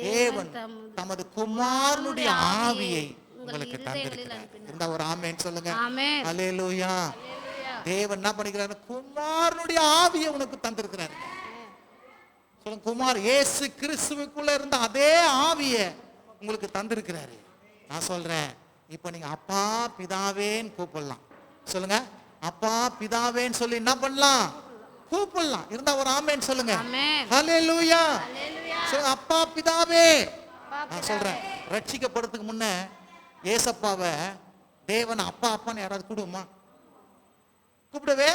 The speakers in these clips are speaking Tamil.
தேவன் தம் தமது குமாரனுடைய ஆவியை உங்கள் உங்களுக்கு தந்திருக்கிறார். ஒரு ஆமேன்னு சொல்லுங்க. ஆமென். அல்லேலூயா தேவன் என்ன பண்ணிக்கிறாரு குமாரனுடைய ஆவியை உனக்கு தந்திருக்கிறாரு. சொல்லுங்க குமார் இயேசு கிறிஸ்துவுக்குள்ள இருந்த அதே ஆவியை உங்களுக்கு தந்திருக்கிறாரு. நான் சொல்றேன் இப்போ நீங்க அப்பா பிதாவேன்னு கூப்பிடலாம். சொல்லுங்க அப்பா பிதாவேன்னு சொல்லி என்ன பண்ணலாம்? கூப்பிடலாம். இருந்தா ஒரு ஆமேன்னு சொல்லுங்க. ஆமென். ஹalleluya. அப்பா பிதாவே. நான் சொல்றேன் ரட்சிக்கப்படுறதுக்கு முன்ன ஏசப்பாவை தேவன் அப்பா அப்பான்னு யாராவது கூடுமா கூப்பிடவே?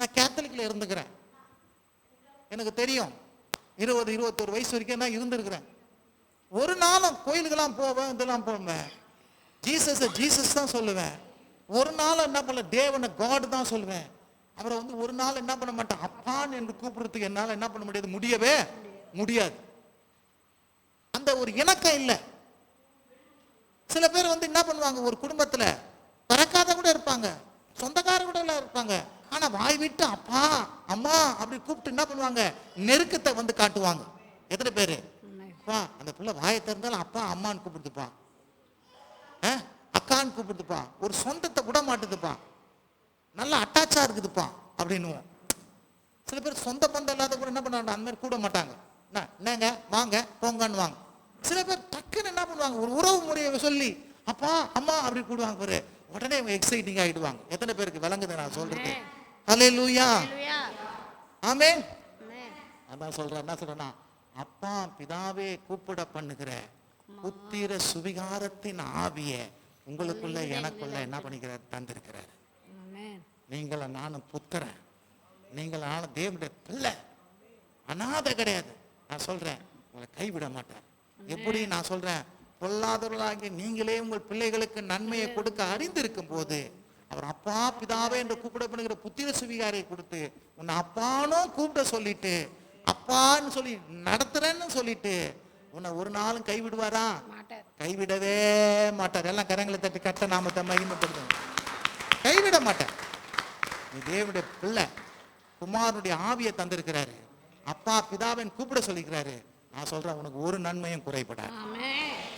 நான் கேத்தலிக்ல இருந்துக்கிறேன். எனக்கு தெரியும் இருபது இருபத்தொரு வயசு வரைக்கும் நான் இருந்திருக்கிறேன். ஒரு நாளும் கோயிலுக்கெல்லாம் போவேன் இதெல்லாம் போவேன். ஜீசஸ் ஜீசஸ் தான் சொல்லுவேன். ஒரு நாள் என்ன பண்ணல தேவனை காட் தான் சொல்லுவேன். அவரை வந்து ஒரு நாள் என்ன பண்ண மாட்டேன் அப்பான்னு என்று கூப்பிடுறதுக்கு என்னால் என்ன பண்ண முடியாது முடியவே முடியாது. அந்த ஒரு இணக்கம் இல்லை. சில பேர் வந்து என்ன பண்ணுவாங்க ஒரு குடும்பத்துல பிறக்காத கூட இருப்பாங்க சொந்தக்கார கூட எல்லாம் இருப்பாங்க. ஆனா வாய் விட்டு அப்பா அம்மா அப்படி கூப்பிட்டு என்ன பண்ணுவாங்க நெருக்கத்தை வந்து காட்டுவாங்க. எத்தனை பேர்? அப்பா அந்த பிள்ளை வாயை திறந்தாலும் அப்பா அம்மான்னு கூப்பிடுதுப்பா. அக்கான்னு கூப்பிடுதுப்பா. ஒரு சொந்தத்தை விட மாட்டுதுப்பா. நல்லா அட்டாச்சா இருக்குதுப்பா அப்படின்னுவோம். சில பேர் சொந்த பந்தம் இல்லாத கூட என்ன பண்ணுவாங்க அந்த மாதிரி கூட மாட்டாங்க. என்னங்க வாங்க போங்கன்னு வாங்க. சில பேர் டக்குன்னு என்ன பண்ணுவாங்க? ஒரு உறவு முறையை சொல்லி அப்பா அம்மா அப்படி கூடுவாங்க பாரு. உடனே எக்ஸைட்டிங் ஆயிடுவாங்க. எத்தனை பேருக்கு விளங்குது நான் சொல்றது ஹலே லூயா ஆமென். அதான் சொல்றேன். என்ன சொல்றேன்னா அப்பா பிதாவே கூப்பிட பண்ணுகிற புத்திர சுவிகாரத்தின் ஆவிய உங்களுக்குள்ள எனக்குள்ள என்ன பண்ணிக்கிறார்? தந்திருக்கிறார். நீங்கள் நானும் புத்திரன். நீங்கள் நானும் தேவனுடைய பிள்ளை. அனாதை கிடையாது. நான் சொல்றேன் உங்களை கைவிட மாட்டார் எப்படி நான் சொல்றேன்? பொல்லாதவர்களாகி நீங்களே உங்கள் பிள்ளைகளுக்கு நன்மையை கொடுக்க அறிந்திருக்கும் போது அவர் அப்பா பிதாவே என்று கூப்பிடப்படுகிற புத்திர சுவிகாரை கொடுத்து உன்னை அப்பானும் கூப்பிட சொல்லிட்டு அப்பான்னு சொல்லி நடத்துறேன்னு சொல்லிட்டு உன்னை ஒரு நாளும் கைவிடுவாரா? கைவிடவே மாட்டார். எல்லாம் கரங்களை தட்டி கட்ட நாமத்தை மகிமைப்படுத்துங்க கைவிட மாட்டார். தேவனுடைய பிள்ளை குமாரனுடைய ஆவியை தந்திருக்கிறாரு. அப்பா பிதாவின் கூப்பிட சொல்லிக்கிறாரு. நான் சொல்றேன் உனக்கு ஒரு நன்மையும் குறைபடாது.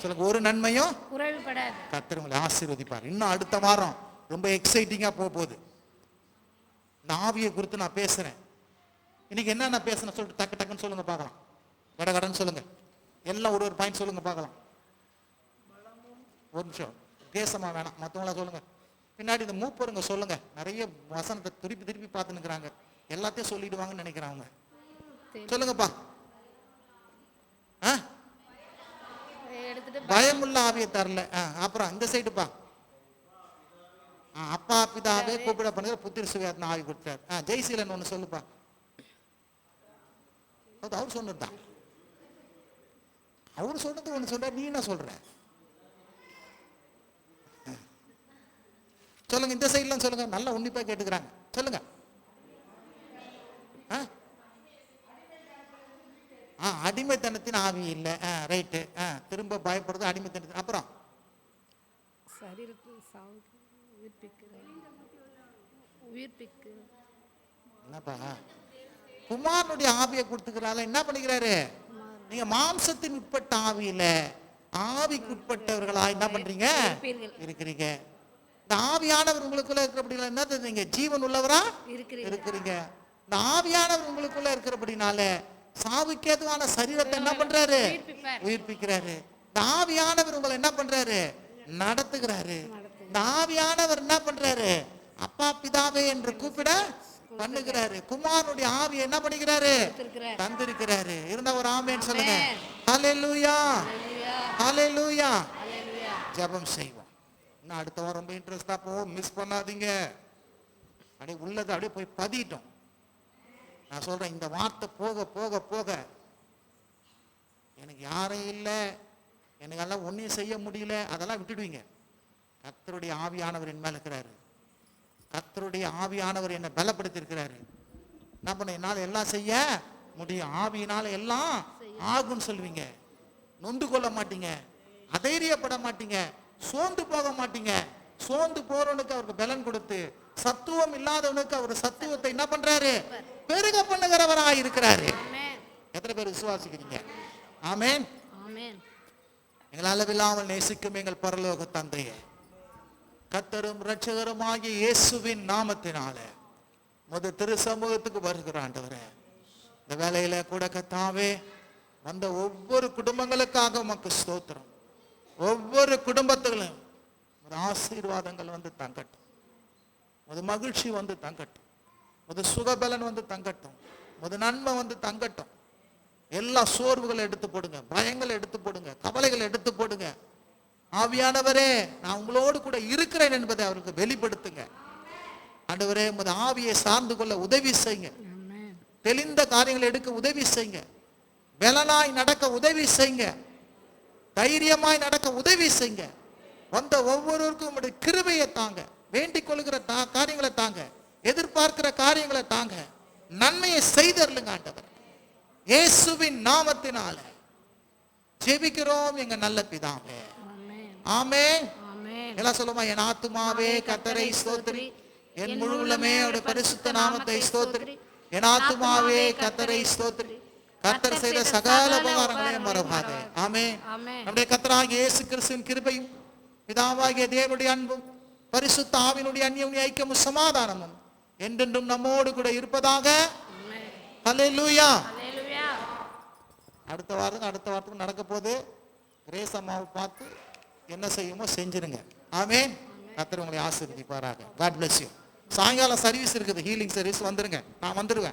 சொல்லுங்க ஒரு நன்மையும் குறைவுபடாது கர்த்தர் உங்களை ஆசீர்வதிப்பார். இன்னும் அடுத்த வாரம் ரொம்ப எக்ஸைட்டிங்கா போக போகுது. இந்த ஆவியை குறித்து நான் பேசுறேன். இன்னைக்கு என்ன நான் பேசுறேன் சொல்லிட்டு டக்கு டக்குன்னு சொல்லுங்க பார்க்கலாம். கட கடன்னு சொல்லுங்க. எல்லாம் ஒரு ஒரு பாயிண்ட் சொல்லுங்க பார்க்கலாம். ஒரு நிமிஷம். தேசமா வேணாம். மற்றவங்கள சொல்லுங்க. பின்னாடி இந்த மூப்பருங்க சொல்லுங்க. நிறைய வசனத்தை திருப்பி திருப்பி பார்த்துன்னுக்குறாங்க. எல்லாத்தையும் சொல்லிடுவாங்கன்னு நினைக்கிறாங்க. சொல்லுங்கப்பா. ஆ? பயமுள்ள ஆவியை தரல. அப்புறம் இந்த சைடுப்பா அப்பா பிதாவே கூப்பிட பண்ணுற புத்திர சுவியாத்ன ஆவி கொடுத்தார். ஆ ஜெய்சீலன் ஒன்று சொல்லுப்பா. அது அவர் சொன்னதுதான் அவர் சொன்னது ஒன்று சொல்றார் நீ என்ன சொல்ற? சொல்லுங்க இந்த சைட்லாம் சொல்லுங்க. நல்லா உன்னிப்பா கேட்டுக்கிறாங்க. சொல்லுங்க ஆ ஆ அடிமைத்தனத்தின் ஆவி இல்லை. ஆ ரைட்டு ஆ திரும்ப பயப்படுறது அடிமைத்தனத்தின் அப்புறம்? என்னப்பா? குமாரனுடைய ஆவியை கொடுத்துக்கிறால என்ன பண்ணிக்கிறாரு? நீங்க மாம்சத்தின் உட்பட்ட ஆவியில ஆவிக்கு உட்பட்டவர்களா? என்ன பண்றீங்க. இருக்கிறீங்க. இந்த ஆவியானவர் உங்களுக்குள்ள இருக்கிறபடினால என்ன நீங்க ஜீவன் உள்ளவரா? இருக்கிறீங்க. இந்த ஆவியானவர் உங்களுக்குள்ள இருக்கிறபடினால சாவுக்கேதுவான சரீரத்தை என்ன பண்றாரு. உயிர்ப்பிக்கிறாரு. இந்த ஆவியானவர் உங்களை என்ன பண்றாரு? நடத்துகிறாரு. இந்த ஆவியானவர் என்ன பண்றாரு? அப்பா பிதாவே என்று கூப்பிட பண்ணுகிறாரு. குமாரனுடைய ஆவி என்ன பண்ணிக்கிறாரு. தந்திருக்கிறாரு. இருந்த ஒரு ஆமேன்னு சொல்லுங்க. ஹalleluya. அல்லேலூயா ஹalleluya. அல்லேலூயா ஜெபம் செய்வோம். இன்னும் அடுத்த வாரம் ரொம்ப இன்ட்ரெஸ்டா போவோம் மிஸ் பண்ணாதீங்க. அப்படியே உள்ளது அப்படியே போய் பதிட்டோம் நான் சொல்கிறேன் இந்த வார்த்தை போக போக போக எனக்கு யாரும் இல்லை எனக்கு எல்லாம் ஒன்றையும் செய்ய முடியல அதெல்லாம் விட்டுடுவீங்க. கர்த்தருடைய ஆவியானவர் என் மேலே இருக்கிறாரு. கர்த்தருடைய ஆவியானவர் என்னை பலப்படுத்தியிருக்கிறாரு. என்ன பண்ண என்னால் எல்லாம் செய்ய முடியும். ஆவியினால் எல்லாம் ஆகும்னு சொல்லுவீங்க. நொந்து கொள்ள மாட்டீங்க. அதைரியப்பட மாட்டீங்க. சோர்ந்து போக மாட்டீங்க. சோர்ந்து போறவனுக்கு அவருக்கு பலன் கொடுத்து சத்துவம் இல்லாதவனுக்கு அவர் சத்துவத்தை என்ன பண்றாரு? பெருக பண்ணுகிறவராக இருக்கிறாரு. எத்தனை பேர் விசுவாசிக்கிறீங்க? ஆமென். எங்கள் அளவில்லாமல் நேசிக்கும் எங்கள் பரலோக தந்தையே கத்தரும் இரட்சகருமாகிய இயேசுவின் நாமத்தினாலே முத திரு சமூகத்துக்கு வருகிற ஆண்டவரே இந்த வேலையில கூட கத்தாவே வந்த ஒவ்வொரு குடும்பங்களுக்காக உமக்கு ஸ்தோத்திரம். ஒவ்வொரு குடும்பத்திலும் ஒரு ஆசீர்வாதங்கள் வந்து தங்கட்டும். முத மகிழ்ச்சி வந்து தங்கட்டும். முத சுகபலன் வந்து தங்கட்டும். ஒரு நன்மை வந்து தங்கட்டும். எல்லா சோர்வுகளை எடுத்து போடுங்க பயங்களை எடுத்து போடுங்க கவலைகளை எடுத்து போடுங்க. ஆவியானவரே நான் உங்களோடு கூட இருக்கிறேன் என்பதை அவருக்கு வெளிப்படுத்துங்க. ஆண்டவரே உமது ஆவியை சார்ந்து கொள்ள உதவி செய்யுங்க. தெளிந்த காரியங்களை எடுக்க உதவி செய்யுங்க. பலனாய் நடக்க உதவி செய்யுங்க. தைரியமாய் நடக்க உதவி செய்யுங்க. வந்த ஒவ்வொருவருக்கும் உங்களுடைய கிருபையை தாங்க. வேண்டிக் கொள்கிற தா காரியங்களை தாங்க. எதிர்பார்க்கிற காரியங்களை தாங்க. நன்மையை செய்தருளுங்க ஆண்டவர். இயேசுவின் நாமத்தினால ஜெபிக்கிறோம் எங்க நல்ல பிதாவே. ஆமென். எல்லாம் சொல்லுமா என் ஆத்துமாவே கத்தரை ஸ்தோத்திரி. என் முழு உள்ளமே அவருடைய பரிசுத்த நாமத்தை ஸ்தோத்திரி. என் ஆத்துமாவே கத்தரை ஸ்தோத்திரி. கத்தர் செய்த சகல உபகாரங்களையும் மறவாதே. ஆமென். நம்முடைய கத்தராகிய இயேசு கிறிஸ்துவின் கிருபையும் பிதாவாகிய தேவனுடைய அன்பும் பரிசுத்த ஆவினுடைய அந்நியுடைய ஐக்கியமும் சமாதானமும் என்றென்றும் நம்மோடு கூட இருப்பதாக. ஆமென் அடுத்த வாரம் அடுத்த வாரத்துக்கு நடக்க போகுது. கிரேஸ் அம்மாவை பார்த்து என்ன செய்யுமோ செஞ்சிருங்க. ஆமே கத்தர் உங்களை ஆசீர்வதிப்பாராக. காட் பிளஸ் யூ சாயங்காலம் சர்வீஸ் இருக்குது. ஹீலிங் சர்வீஸ் வந்துருங்க. நான் வந்துடுவேன்